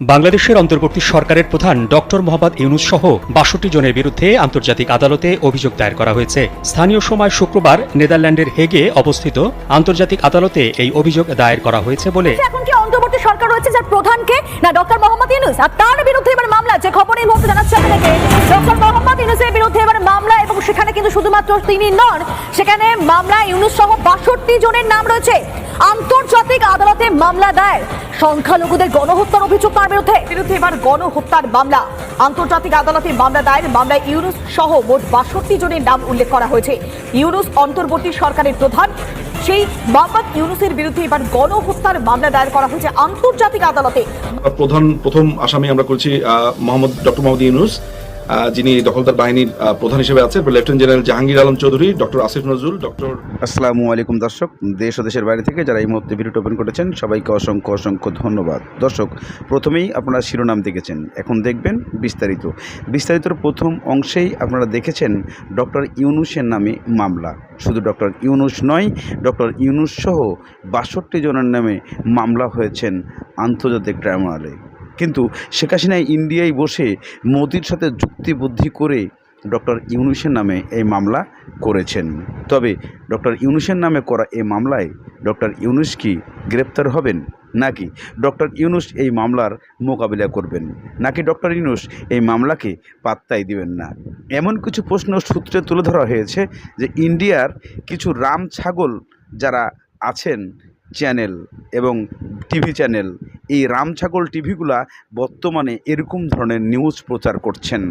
বাংলাদেশের অন্তর্বর্তী সরকারের প্রধান ডক্টর মোহাম্মদ ইউনুস সহ বাষট্টি জনের বিরুদ্ধে আন্তর্জাতিক আদালতে অভিযোগ দায়ের করা হয়েছে। স্থানীয় সময় শুক্রবার নেদারল্যান্ডের হেগে অবস্থিত আন্তর্জাতিক আদালতে এই অভিযোগ দায়ের করা হয়েছে বলে এখন কি অন্তর্বর্তী সরকার রয়েছে যার প্রধানকে? না, ডক্টর মোহাম্মদ ইউনুস আর তার বিরুদ্ধে এবার মামলা। যে খবর এই মুহূর্তে জানাচ্ছে আপনাকে ডক্টর মোহাম্মদ ইউনুসের বিরুদ্ধে এবার মামলা এবং সেখানে কিন্তু শুধুমাত্র তিনি নন, সেখানে মামলা ইউনুস সহ বাষট্টি জনের নাম রয়েছে। আন্তর্জাতিক আদালতে মামলা দায়ের। সংখ্যালঘুদের গণহত্যার অভিযোগ তার বিরুদ্ধে। বিরুদ্ধে এবার গণহত্যার মামলা। আন্তর্জাতিক আদালতে মামলা দায়ের মামলায় ইউনুস সহ মোট বাষট্টি জনের নাম উল্লেখ করা হয়েছে। ইউনুস অন্তর্বর্তী সরকারের প্রধান। সেই মোহাম্মদ ইউনুসের বিরুদ্ধে এবার গণহত্যার মামলা দায়ের করা হয়েছে আন্তর্জাতিক আদালতে। প্রধান, প্রথম আসামি আমরা করছি মোহাম্মদ, ডক্টর মোহাম্মদ ইউনুস। যিনি দখলদার বাহিনীর প্রধান হিসেবে আছেন, lieutenant general Jahangir Alam Chowdhury, doctor Asif Nazrul, doctor আসসালামু আলাইকুম, দর্শক। দেশ ও দেশের বাইরে থেকে যারা এই মুহূর্তে ভিডিওটি ওপেন করেছেন, সবাইকে অসংখ্য অসংখ্য ধন্যবাদ। দর্শক, প্রথমেই আপনারা শিরোনাম দেখেছেন। এখন দেখবেন বিস্তারিত। বিস্তারিতর প্রথম অংশেই আপনারা দেখেছেন ডক্টর ইউনুসের নামে মামলা। শুধু ডক্টর ইউনুস নয়, ডক্টর ইউনুস সহ বাষট্টি জনের নামে মামলা হয়েছেন আন্তর্জাতিক ট্রাইব্যুনালে। কিন্তু শেখ হাসিনা ইন্ডিয়ায় বসে মোদির সাথে যুক্তিবুদ্ধি করে ডক্টর ইউনুসের নামে এই মামলা করেছেন। তবে ডক্টর ইউনুসের নামে করা এই মামলায় ডক্টর ইউনুস কি গ্রেপ্তার হবেন? নাকি ডক্টর ইউনুস এই মামলার মোকাবিলা করবেন? নাকি ডক্টর ইউনুস এই মামলাকে পাত্তাই দিবেন না? এমন কিছু প্রশ্ন সূত্রে তুলে ধরা হয়েছে যে ইন্ডিয়ার কিছু রাম ছাগল যারা আছেন চ্যানেল এবং টিভি চ্যানেল, এই রাম ছাগল টিভিগুলা বর্তমানে এরকম ধরনের নিউজ প্রচার করছেন।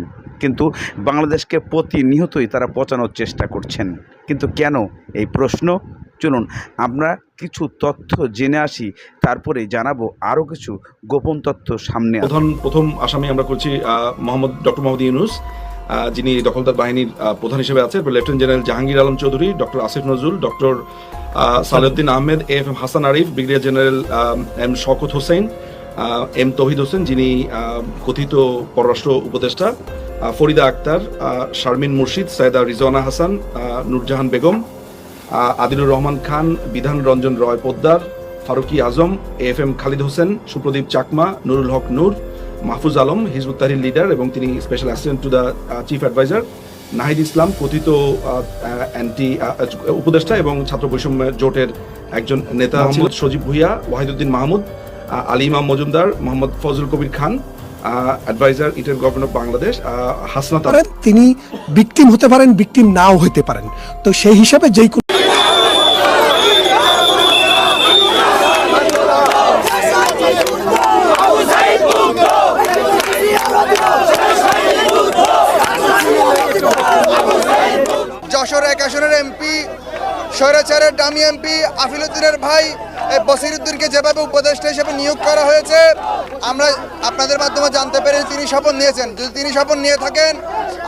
কিন্তু বাংলাদেশকে প্রতিনিয়তই তারা পচানোর চেষ্টা করছেন। কিন্তু কেন? এই প্রশ্ন? চলুন, আমরা কিছু তথ্য জেনে আসি, তারপরে জানাব আরও কিছু গোপন তথ্য সামনে প্রধান, প্রথম আসামি আমরা করছি মোহাম্মদ ডক্টর মোহাম্মদ ইউনুস যিনি দখলদার বাহিনীর প্রধান হিসেবে আছেন, lieutenant general Jahangir Alam Chowdhury, doctor Asif Nazrul, doctor Salahuddin Ahmed, F M Hasan Arif, brigadier general M Sakhawat Hossain M তহিদ হোসেন যিনি কথিত পররাষ্ট্র উপদেষ্টা ফরিদা আক্তার শারমিন মুর্শিদ Saida Rizwana Hasan Nurjahan Begum Adilur Rahman Khan, Bidhan Ranjan Roy Poddar, Faruki Azam, F M Khalid Hossain, Supradip Chakma, Nurul Haque Noor Mahfuz Alam Hizb ut Tahrir leader এবং তিনি special assistant to the chief adviser Nahid Islam কথিত anti উপদেষ্টা এবং ছাত্র বৈষম্য জোটের একজন নেতা মোহাম্মদ সজীব ভুইয়া ওয়াহিদুদ্দিন মাহমুদ আহ, আলী ইমাম মজুমদার মোহাম্মদ ফজল কবির খান অ্যাডভাইজার ইটার গভর্নর অফ বাংলাদেশ হাসনাত তিনি বিক্টিম হতে পারেন বিক্টিম নাও হতে পারেন। তো সেই হিসাবে যেই যশোর এক আসনের এমপি, স্বৈরাচারের ডামি এমপি আফিলুদ্দিনের ভাই বসিরুদ্দিনকে যেভাবে উপদেষ্টা হিসেবে নিয়োগ করা হয়েছে, আমরা আপনাদের মাধ্যমে জানতে পেরে তিনি শপথ নিয়েছেন। যদি তিনি শপথ নিয়ে থাকেন,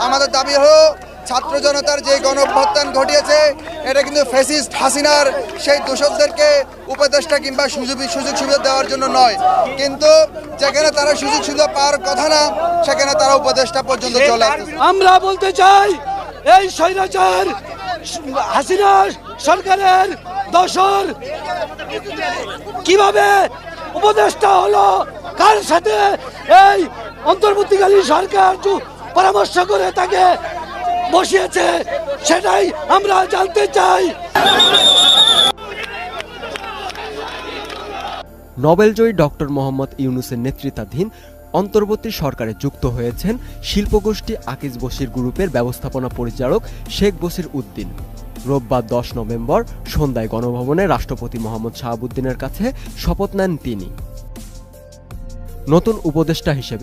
আমাদের দাবি হলো ছাত্র জনতার যে গণ অভ্যুত্থান ঘটিয়েছে, এটা কিন্তু ফেসিস্ট হাসিনার সেই দোষকদেরকে উপদেষ্টা কিংবা সুযোগ সুযোগ সুবিধা দেওয়ার জন্য নয়। কিন্তু যেখানে তারা সুযোগ সুবিধা পাওয়ার কথা না, সেখানে তারা উপদেষ্টা পর্যন্ত চলে আমরা বলতে চাই এই স্বৈরাচার হাসিনা সরকারের দশর কীভাবে উপদেষ্টা হলো? কার সাথে এই অন্তর্বর্তীকালীন সরকার পরামর্শ করে তাকে বসিয়েছে, সেটাই আমরা জানতে চাই। নোবেলজয়ী ডক্টর মোহাম্মদ ইউনুসের নেতৃত্বাধীন অন্তর্বর্তী সরকারে যুক্ত হয়েছেন শিল্পগোষ্ঠী আকিজ বসির গ্রুপের ব্যবস্থাপনা পরিচালক শেখ বসির উদ্দিন। রোববার দশ নভেম্বর সন্ধ্যায় গণভবনে রাষ্ট্রপতি মোহাম্মদ শাহাবুদ্দিনের কাছে শপথ নেন তিনি। নতুন উপদেষ্টা হিসেবে